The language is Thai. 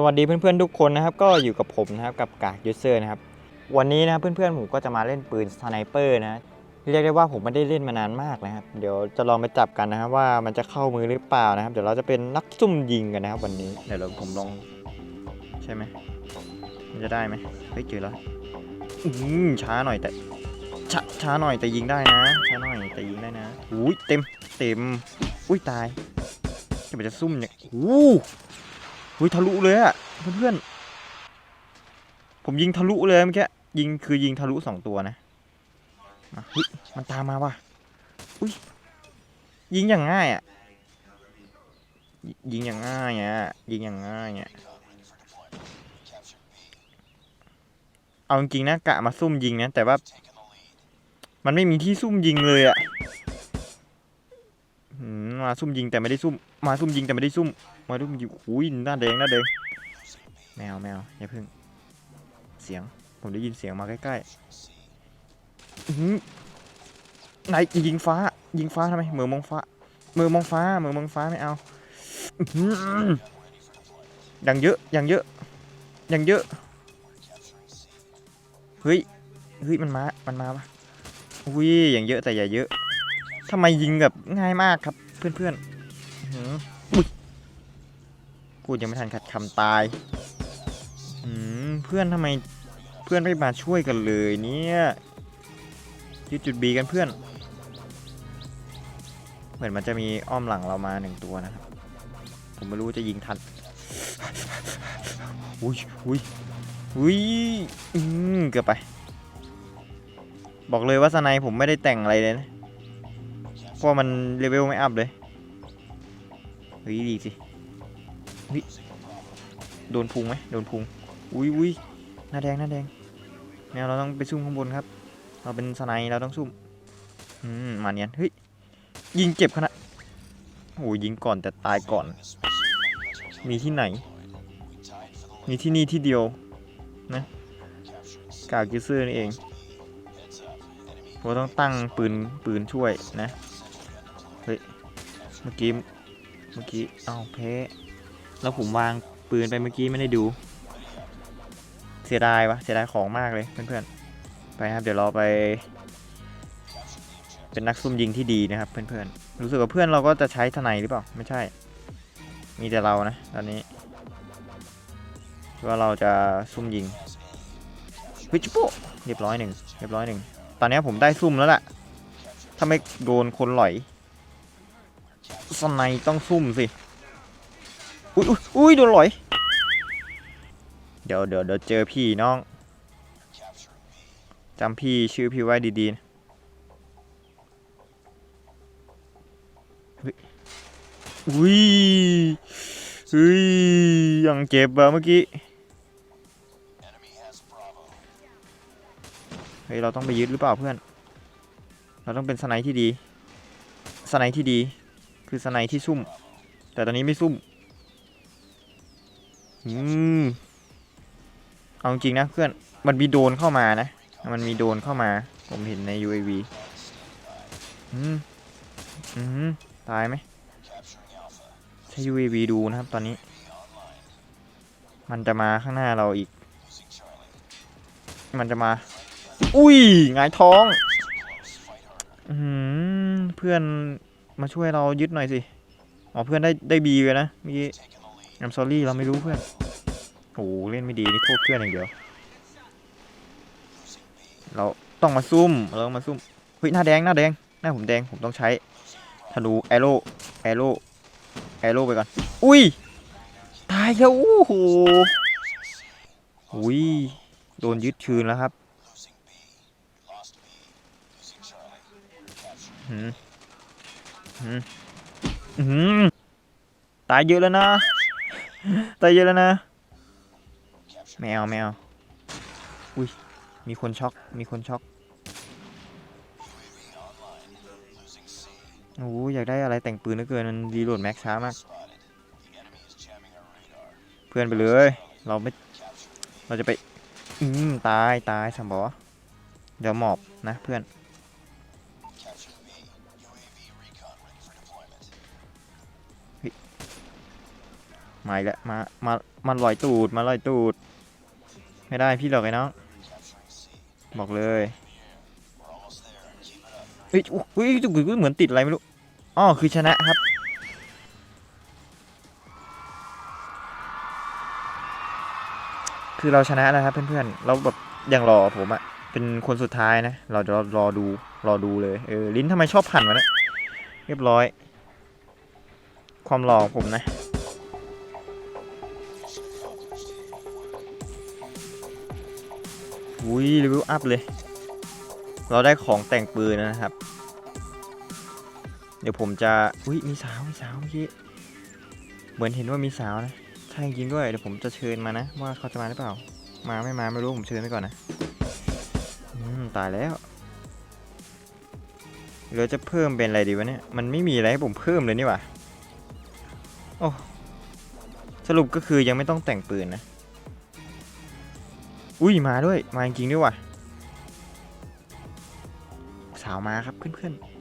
สวัสดีเพื่อนๆทุกคนนะครับก็อยู่กับผมนะครับกับกากยูเซอร์นะครับวันนี้นะครับเพื่อนๆผมก็จะมาเล่นปืนสไนเปอร์นะเรียกได้ว่าผมไม่ได้เล่นมานานมากนะครับเดี๋ยวจะลองไปจับกันนะครับว่ามันจะเข้ามือหรือเปล่านะครับ เดี๋ยวเราจะเป็นนักซุ่มยิงกันนะครับ วันนี้เดี๋ยวเราผมลองใช่ไหมมันจะได้ไหมเฮ้ยเจอแล้วอืมช้าหน่อยแต่ช้าช้าหน่อยแต่ยิงได้นะช้าหน่อยแต่ยิงได้นะอุ้ยเต็มเต็มอุ้ยตายจะไปจะซุ่มเนี่ยอู้ อุ้ยทะลุเลยอะเพื่อนๆผมยิงทะลุเลยเมื่อกี้ยิงคือยิงทะลุสองตัวนะมาเฮ้ยมันตามมาว่ะอุ้ยยิงอย่างง่ายอะยิงอย่างง่ายอะยิงอย่างง่ายอะเอาจริงนะกะมาซุ่มยิงนะแต่ว่า มันไม่มีที่ซุ่มยิงเลยอะ มาซุ่มยิงแต่ไม่ได้ซุ่ม มาซุ่มยิงแต่ไม่ได้ซุ่ม มาดูมันอยู่อุ้ยหน้าแดงหน้าแดงแมวแมวอย่าเพิ่ง เสียง ผมได้ยินเสียงมาใกล้ๆอื้หือไหนยิงฟ้า ยิงฟ้าทำไมมือมองฟ้า มือมองฟ้า มือมองฟ้าไม่เอาอย่างเยอะอย่างเยอะอย่างเยอะ เฮ้ย เฮ้ย มันมา มันมาปะอุ้ยอย่างเยอะแต่อย่าเยอะทำไมยิงแบบง่ายมากครับ เพื่อนๆอื้อหือพูดยังไม่ทันขัดคำตายอืมเพื่อนทำไมเพื่อนไม่มาช่วยกันเลยเนี่ยยึดจุดบีกันเพื่อน เหมือนมันจะมีอ้อมหลังเรามาหนึ่งตัวนะครับผมไม่รู้จะยิงทันอุ้ยอุ้ยอุ้ยอืมเกือบไป บอกเลยว่าสไนผมไม่ได้แต่งอะไรเลยนะ เพราะมันเลเวลไม่อัพเลยเฮ้ยดีสิโดนพุงไหมโดนพุงอุ้ยอุ้ยหน้าแดงหน้าแดงแมวเราต้องไปซุ่มข้างบนครับ เราเป็นสไนเราต้องซุ่มอืมมาเนียนเฮ้ยยิงเจ็บขนาดโอ้ยยิงก่อนแต่ตายก่อน มีที่ไหน มีที่นี่ที่เดียวนะกากยูเซอร์นี่เองเราต้องตั้งปืนปืนช่วยนะ เมื่อกี้ เมื่อกี้ เอาแพ้แล้วผมวางปืนไปเมื่อกี้ไม่ได้ดู เสียดายวะ เสียดายของมากเลยเพื่อนๆ ไปครับ เดี๋ยวเราไป เป็นนักซุ่มยิงที่ดีนะครับเพื่อนๆ รู้สึกว่าเพื่อนเราก็จะใช้ทนายหรือเปล่า ไม่ใช่ มีแต่เรานะ ตอนนี้ว่าเราจะซุ่มยิงวิจิโปเรียบร้อยหนึ่งเรียบร้อยหนึ่งตอนนี้ผมได้ซุ่มแล้วล่ะถ้าไม่โดนคนหล่อย สไนต้องซุ่มสิ อุ้ยอุ๊ยอุ้ยโดนหลอย เดี๋ยวเดี๋ยวเดี๋ยวเจอพี่น้อง จำพี่ชื่อพี่ไว้ดีๆนะเฮ้ยอุ้ยยังเจ็บอะเมื่อกี้ เฮ้ย เราต้องไปยึดหรือเปล่าเพื่อน เราต้องเป็นสไนด์ที่ดี สไนด์ที่ดี คือสไนที่ซุ่ม แต่ตอนนี้ไม่ซุ่ม อืม เอาจริงนะเพื่อน มันมีโดนเข้ามานะ มันมีโดนเข้ามา ผมเห็นใน UAV อืม อืม ตายไหมใช้ UAV ดูนะครับตอนนี้ มันจะมาข้างหน้าเราอีก มันจะมา อุ้ยงายท้อง อืม เพื่อน มาช่วยเรายึดหน่อยสิ อ๋อเพื่อนได้ได้บีเลยนะเมื่อกี้ I'm sorry เราไม่รู้เพื่อนโอ้เล่นไม่ดีนี่โทษเพื่อนอย่างเดียว เราต้องมาซุ่มเราต้องมาซุ่มเฮ้ยหน้าแดงหน้าแดงหน้าผมแดงผมต้องใช้ธนูแอโร่แอโร่แอโร่ไปก่อน อุ้ย ตายแล้วโอ้โหอุ้ยโดนยึดคืนแล้วครับหืม ตายเยอะแล้วนะ ตายเยอะแล้วนะแมวแมวอุ้ย มีคนช็อก มีคนช็อกโอ้ยอยากได้อะไรแต่งปืนเหลือเกิน มันรีโหลดแม็กช้ามาก เพื่อนไปเลย เราไม่ เราจะไป อืม ตาย ตายสัมบอเดี๋ยวหมอบนะเพื่อน มมาอีกแล้วมา มามาลอยตูด มาลอยตูด ไม่ได้พี่หรอกไอ้น้อง บอกเลยเฮ้ยอุ๊ยอุ้ยจุกเหมือนติดอะไรไม่รู้ อ๋อ คือชนะครับ คือเราชนะแล้วครับเพื่อนๆ เราแบบอย่างรอผมอะเป็นคนสุดท้ายนะ เราจะรอรอดู รอดูเลย เออ ลิ้นทำไมชอบผันวะเนี่ย เรียบร้อย ความหล่อของผมนะ อุ้ยรีวิวอัพเลย เราได้ของแต่งปืนนะครับ เดี๋ยวผมจะ อุ้ยมีสาวมีสาวเมื่อกี้ เหมือนเห็นว่ามีสาวนะ ใช่จริงด้วย เดี๋ยวผมจะเชิญมานะ ว่าเขาจะมาหรือเปล่า มาไม่มาไม่รู้ผมเชิญไปก่อนนะ อืมตายแล้วเราจะเพิ่มเป็นอะไรดีวะเนี่ย มันไม่มีอะไรให้ผมเพิ่มเลยนี่หว่า โอ้ สรุปก็คือยังไม่ต้องแต่งปืนนะ อุ้ยมาด้วย มาจริงด้วยว่ะ สาวมาครับเพื่อนๆ